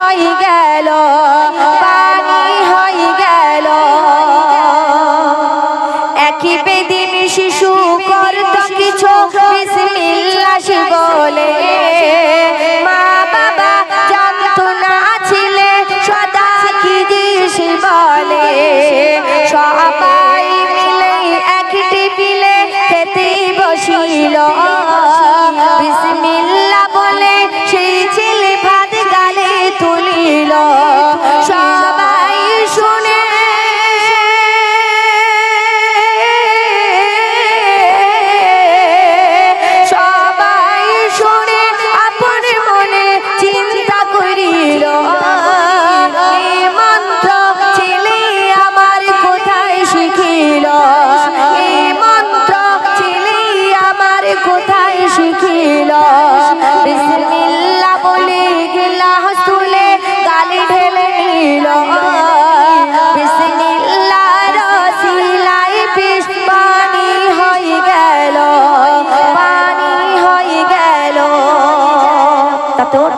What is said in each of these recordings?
হয়ে গেল, পানি হয়ে গেল। একই বেদিন শিশু করত কিছু, বিসমিল্লাহ বলে। বাবা সদা কি দিস বলে? সবাই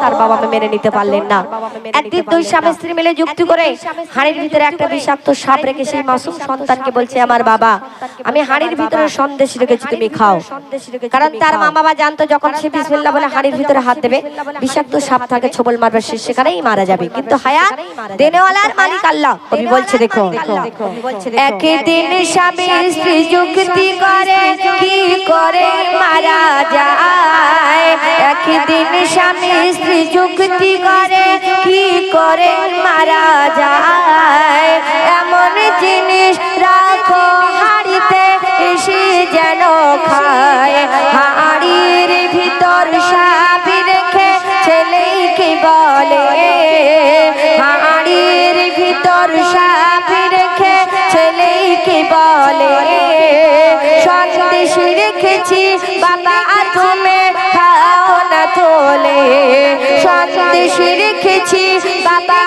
তার বাবা মা মেনে নিতে পারলেন না। একদিন দুই স্বামী স্ত্রী মিলে যুক্তি করে হাড়ির ভিতরে একটা বিষাক্ত সাপ রেখে সেই মাসুম সন্তানকে বলছে আমার বাবা আমি হাড়ির ভিতরে সন্দেশ রেখেছি তুমি খাও। কারণ তার মা বাবা জানতো যখন সে বিসমিল্লাহ বলে হাড়ির ভিতরে হাত দেবে বিষাক্ত সাপ থাকে ছবল মারবে সে সেখানেই মারা যাবে। কিন্তু হায়াত দেনেওয়ালার মালিক আল্লাহ কবি বলছে দেখো একদিন স্বামী স্ত্রী যুক্তি করে কি করে? মারা যুক্তি করে কি করে মারা যায়? এমন জিনিস রাখো, হাড়িতে এসে যেন খায়। হাড়ির ভিতর সাপি রেখে ছেলেকে বলে? হাড়ির ভিতর সাপি রেখে ছেলেকে বলে? সন্দেশ রেখেছি বাবা তুমি খাও তোলে সন্দেশ রেখেছি বাবা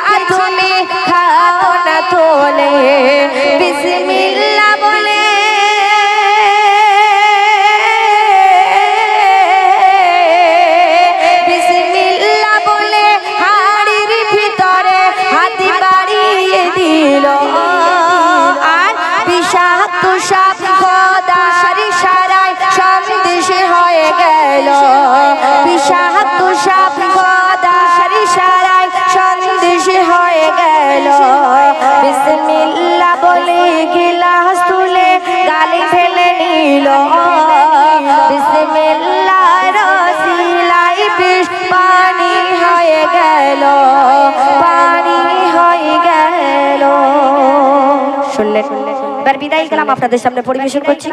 গেল পানি হয়ে গেল। শুনলেন? এবার বিদায় গেলাম আপনাদের সামনে পরিবেশন করছি।